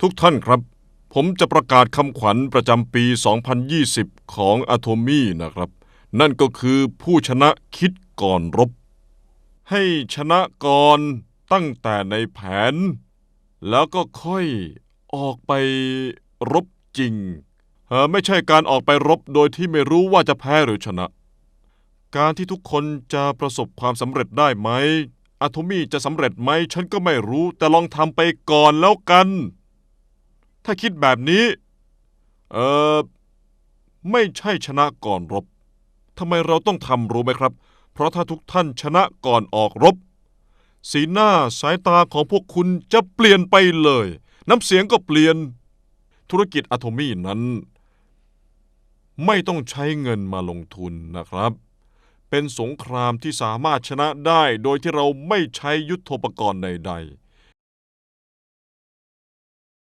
ทุกท่านครับ ผมจะประกาศคำขวัญประจำปี 2020 ของอะโทมี่นะครับ นั่นก็คือผู้ชนะคิดก่อนรบ ให้ชนะก่อนตั้งแต่ในแผน แล้วก็ค่อยออกไปรบจริง ไม่ใช่การออกไปรบโดยที่ไม่รู้ว่าจะแพ้หรือชนะ การที่ทุกคนจะประสบความสำเร็จได้ไหมอะโทมี่จะสำเร็จไหม ฉันก็ไม่รู้ แต่ลองทำไปก่อนแล้วกัน ถ้าคิดแบบนี้ เออไม่ใช่ชนะก่อนรบทำไมเราต้องทำรู้ไหมครับ เพราะถ้าทุกท่านชนะก่อนออกรบ สีหน้าสายตาของพวกคุณจะเปลี่ยนไปเลย น้ำเสียงก็เปลี่ยน ธุรกิจอะโทมี่นั้น ไม่ต้องใช้เงินมาลงทุนนะครับ เป็นสงครามที่สามารถชนะได้โดยที่เราไม่ใช้ยุทโธปกรณ์ใด ๆ